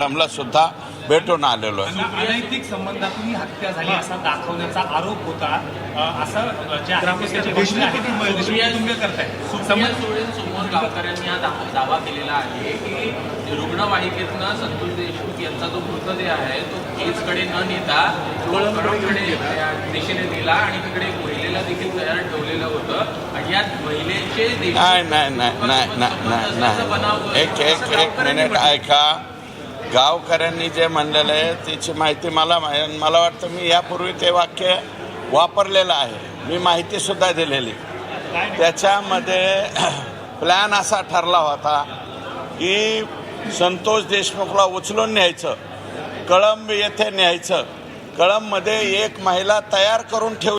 मॅडमला सुद्धा भेटून आलेलो आहे. अनैतिक संबंधातून ही हत्या झाली असा दाखवण्याचा आरोप होता. असं जे आहेत, सुप्रिया सुळेंसमोर गावकऱ्यांनी हा दावा दावा केलेला आहे की रुग्णवाहिकेतनं संतोष देशमुख यांचा जो मृतदेह आहे तो केजकडे न नेता तो कळमकडे या दिशेने नेला आणि तिकडे एक महिलेला देखील तयार ठेवलेलं होतं. आणि यात महिलेचे देखील नाही नाही नाही नाही नाही नाही. नाही एक एक एक मिनिट ऐका. गावकऱ्यांनी जे म्हणलेलं आहे त्याची माहिती मला मला वाटतं मी यापूर्वी ते वाक्य वापरलेलं आहे. मी माहितीसुद्धा दिलेली. त्याच्यामध्ये प्लॅन असा ठरला होता की संतोष देशमुखला उचलून न्यायचं कळंब येथे न्यायचं कळंबमध्ये एक महिला तयार करून ठेव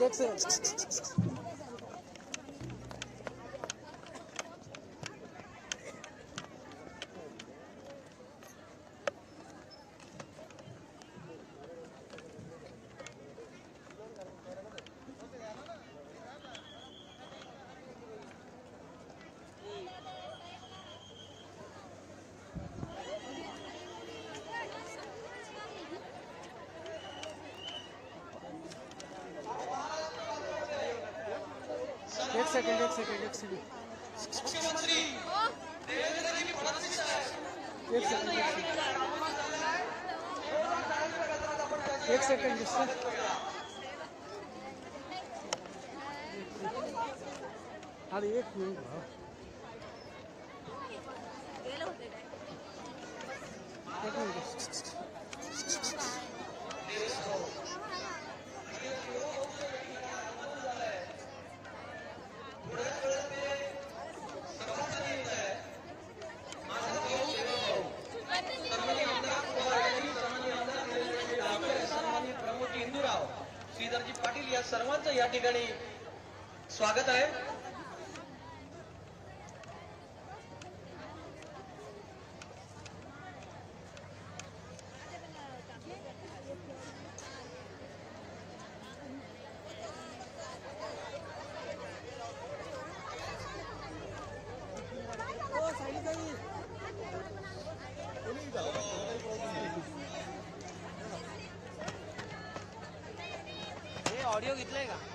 দেখছে सेकंड एक सेकंड एक सेकंड एक सेकंड एक सेकंड एक सेकंड एक सेकंड एक सेकंड अरे एक मिनिट एक मिनिट प्रमोद इंदुराव श्रीधरजी पाटील या सर्वांचं या ठिकाणी स्वागत आहे. ऑडिओ घेतलाय का?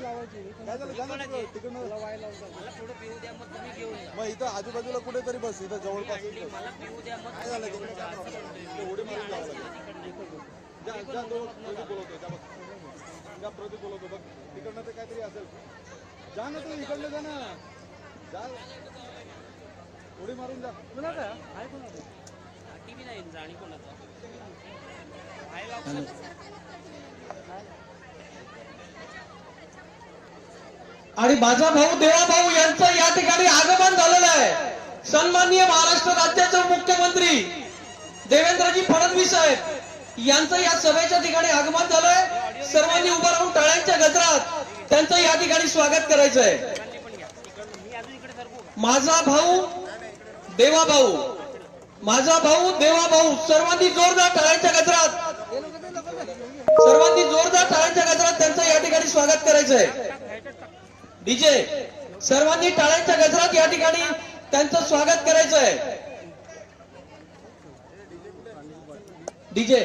वाय लावायची मला वाय पिऊ द्या मग तुम्ही घेऊन जा मग इथं आजूबाजूला कुठेतरी बस इथं जवळपास. मला पिऊ द्या मग काय झालं काय problem? उडी मारून जावं लागेल. जा जा तो प्रदीप बोलवतोय जा बघ जा प्रदीप बोलवतो बघ तिकडनं ते काहीतरी असेल जा ना तू इकडनं जा ना जा उडी मारून जा तुला काय आहे कोणाला टीव्ही नाही जाणी कोणाचा आणि माझा भाऊ देवाभाऊ यांचं या ठिकाणी आगमन झालेलं आहे. सन्माननीय महाराष्ट्र राज्याचे मुख्यमंत्री देवेंद्रजी फडणवीस साहेब यांचं या सभेच्या ठिकाणी आगमन झालंय. सर्वांनी उभं राहून टाळ्यांच्या गजरात त्यांचं या ठिकाणी स्वागत करायचं आहे माझा भाऊ देवा भाऊ. माझा भाऊ देवा भाऊ. सर्वांनी जोरदार टाळ्यांच्या गजरात. सर्वांनी जोरदार टाळ्यांच्या गजरात त्यांचं या ठिकाणी स्वागत करायचं आहे डीजे सर्वांनी टाळ्यांच्या गजरात या ठिकाणी त्यांचं स्वागत करायचं आहे डीजे.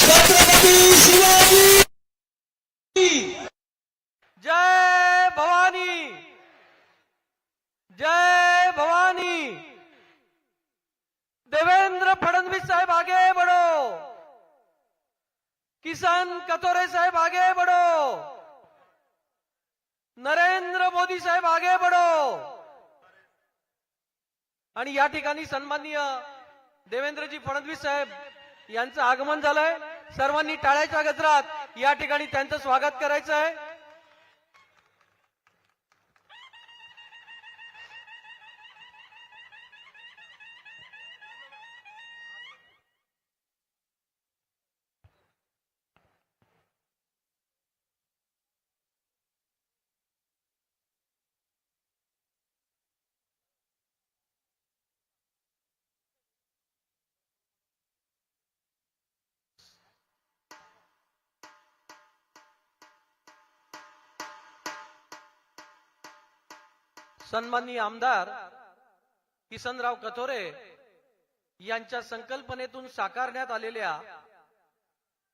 छत्रपती शिवाजी! जय भवानी! जय भवानी! देवेंद्र फडणवीस साहेब आगे बढ़ो! किसान कतोरे साहेब आगे बढ़ो! नरेंद्र मोदी साहेब आगे बडो आणि या ठिकाणी सन्माननीय देवेंद्रजी फडणवीस साहेब यांचं आगमन झालंय. सर्वांनी टाळ्याच्या गजरात या ठिकाणी त्यांचं स्वागत करायचं आहे सन्माननीय आमदार किसनराव कथोरे यांच्या संकल्पनेतून साकारण्यात आलेल्या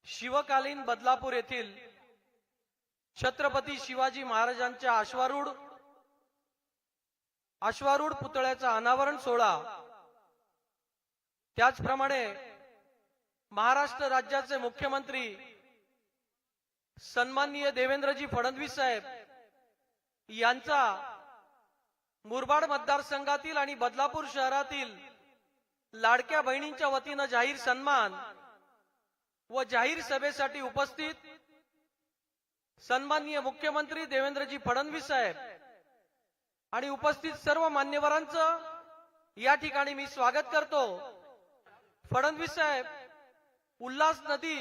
शिवकालीन बदलापूर येथील छत्रपती शिवाजी महाराजांच्या अश्वारूढ अश्वारूढ पुतळ्याचा अनावरण सोहळा. त्याचप्रमाणे महाराष्ट्र राज्याचे मुख्यमंत्री सन्माननीय देवेंद्रजी फडणवीस साहेब यांचा मुरबाड मतदारसंघातील आणि बदलापूर शहरातील लाडक्या बहिणींच्या वतीनं जाहीर सन्मान व जाहीर सभेसाठी उपस्थित सन्माननीय मुख्यमंत्री देवेंद्रजी फडणवीस साहेब आणि उपस्थित सर्व मान्यवरांचं या ठिकाणी मी स्वागत करतो. फडणवीस साहेब उल्हास नदी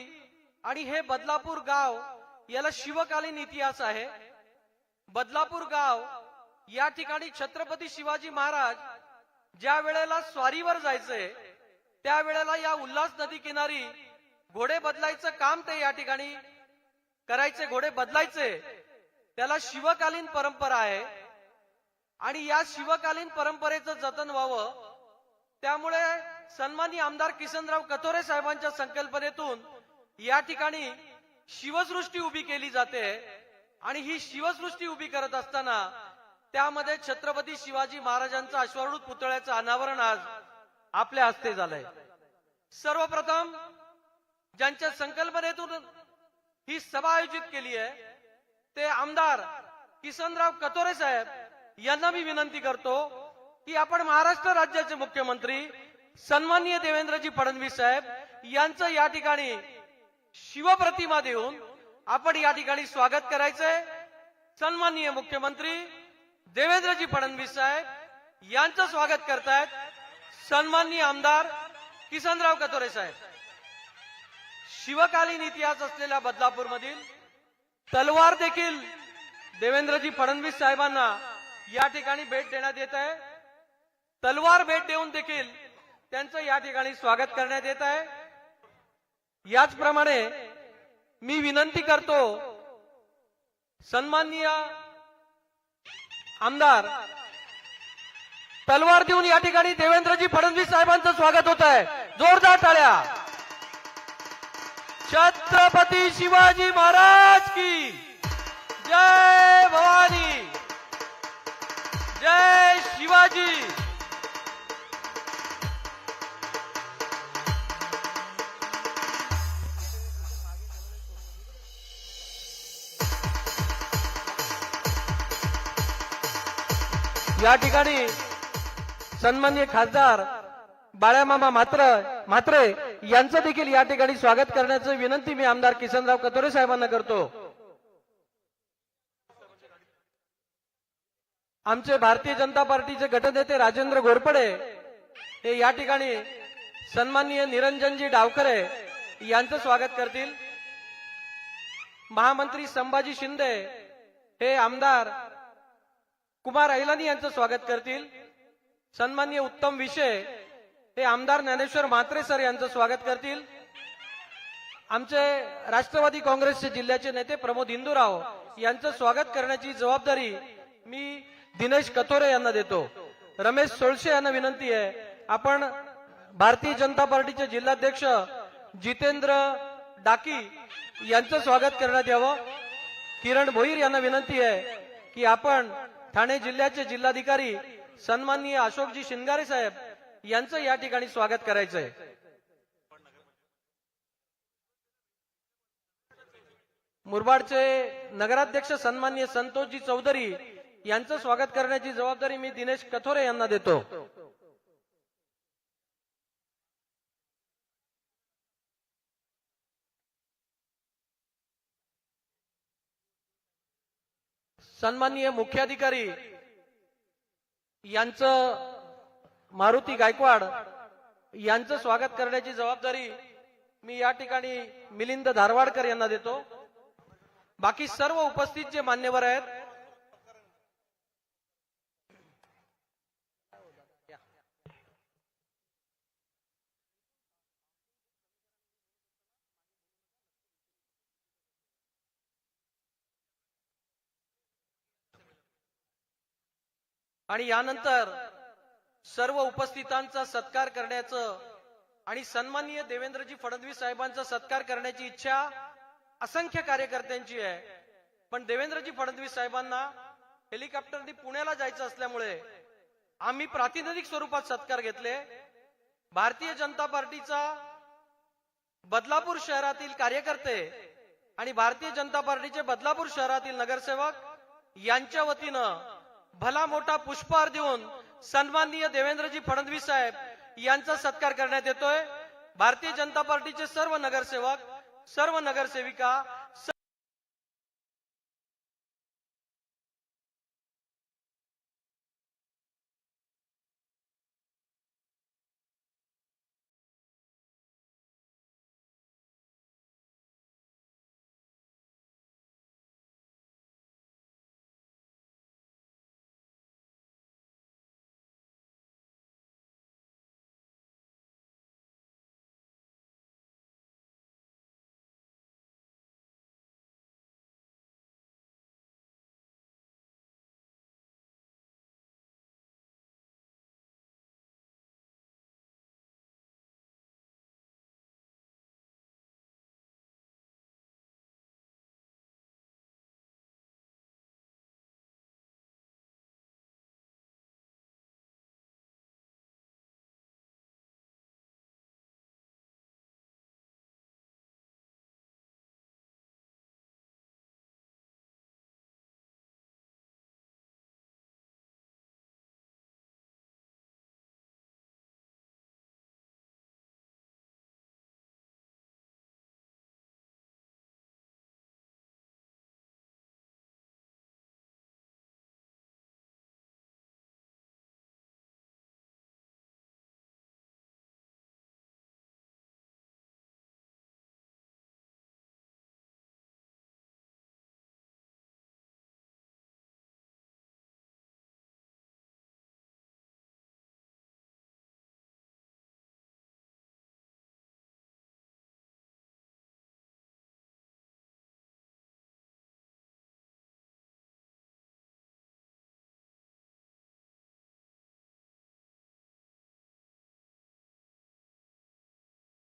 आणि हे बदलापूर गाव याला शिवकालीन इतिहास आहे. बदलापूर गाव या ठिकाणी छत्रपती शिवाजी महाराज ज्या वेळेला स्वारीवर जायचे त्यावेळेला या उल्हास नदी किनारी घोडे बदलायचं काम ते या ठिकाणी करायचे घोडे बदलायचे. त्याला शिवकालीन परंपरा आहे. आणि या शिवकालीन परंपरेचं जतन व्हावं त्यामुळे सन्मानी आमदार किसनराव कथोरे साहेबांच्या संकल्पनेतून या ठिकाणी शिवसृष्टी उभी केली जाते. आणि ही शिवसृष्टी उभी करत असताना त्यामध्ये छत्रपती शिवाजी महाराजांचा अश्वारूढ पुतळ्याचं अनावरण आज आपल्या हस्ते झालंय. सर्वप्रथम ज्यांच्या संकल्पनेतून ही सभा आयोजित केली आहे ते आमदार किसनराव कतोरे साहेब यांना मी विनंती करतो की आपण महाराष्ट्र राज्याचे मुख्यमंत्री सन्माननीय देवेंद्रजी फडणवीस साहेब यांचं या ठिकाणी शिवप्रतिमा देऊन आपण या ठिकाणी स्वागत करायचंय. सन्माननीय मुख्यमंत्री देवेंद्रजी फडणवीस साहेब यांचं स्वागत करतायत. सन्माननीय आमदार किसनराव कतोरे साहेब. शिवकालीन इतिहास असलेल्या बदलापूर मधील तलवार देखील देवेंद्रजी फडणवीस साहेबांना या ठिकाणी भेट देण्यात येत आहे. तलवार भेट देऊन देखील त्यांचं या ठिकाणी स्वागत करण्यात येत आहे. याचप्रमाणे मी विनंती करतो सन्माननीय आमदार तलवार देऊन या ठिकाणी देवेंद्रजी फडणवीस साहेबांचं स्वागत होत आहे. जोरदार टाळ्या. छत्रपती शिवाजी महाराज की जय भवानी. जय शिवाजी. या ठिकाणी सन्मान्य खासदार बाळ्यामामा मात्र मात्रे यांचं देखील या ठिकाणी स्वागत करण्याचं विनंती मी आमदार किसनराव कतोरे साहेबांना करतो. आमचे भारतीय जनता पार्टीचे गटनेते राजेंद्र घोरपडे हे या ठिकाणी सन्माननीय निरंजनजी डावखरे यांचं स्वागत करतील. महामंत्री संभाजी शिंदे हे आमदार कुमार ऐलानी यांचं स्वागत करतील. सन्माननीय उत्तम विषय हे आमदार ज्ञानेश्वर म्हात्रे सर यांचं स्वागत करतील. आमचे राष्ट्रवादी काँग्रेसचे जिल्ह्याचे नेते प्रमोद हिंदूराव यांचं स्वागत करण्याची जबाबदारी मी दिनेश कथोरे यांना देतो. रमेश सोळशे यांना विनंती आहे. आपण भारतीय जनता पार्टीचे जिल्हाध्यक्ष जितेंद्र डाकी यांचं स्वागत करण्यात यावं. किरण भोईर यांना विनंती आहे की आपण ठाणे जिल्ह्याचे जिल्हाधिकारी सन्माननीय अशोकजी शिंगारे साहेब यांचं या ठिकाणी स्वागत करायचंय. मुरबाडचे नगराध्यक्ष सन्माननीय संतोषजी चौधरी यांचं स्वागत करण्याची जबाबदारी मी दिनेश कथोरे यांना देतो. सन्माननीय मुख्याधिकारी यांचं मारुती गायकवाड यांचं स्वागत करण्याची जबाबदारी मी या ठिकाणी मिलिंद धारवाडकर यांना देतो. बाकी सर्व उपस्थित जे मान्यवर आहेत आणि यानंतर सर्व उपस्थितांचा सत्कार करण्याचं आणि सन्माननीय देवेंद्रजी फडणवीस साहेबांचा सत्कार करण्याची इच्छा असंख्य कार्यकर्त्यांची आहे. पण देवेंद्रजी फडणवीस साहेबांना हेलिकॉप्टरने पुण्याला जायचं असल्यामुळे आम्ही प्रातिनिधिक स्वरूपात सत्कार घेतले. भारतीय जनता पार्टीचा बदलापूर शहरातील कार्यकर्ते आणि भारतीय जनता पार्टीचे बदलापूर शहरातील नगरसेवक यांच्या वतीनं भला मोठा पुष्पहार देऊन सन्माननीय देवेंद्रजी फडणवीस साहेब यांचा सत्कार करण्यात येतोय. भारतीय जनता पार्टीचे सर्व नगरसेवक सर्व नगरसेविका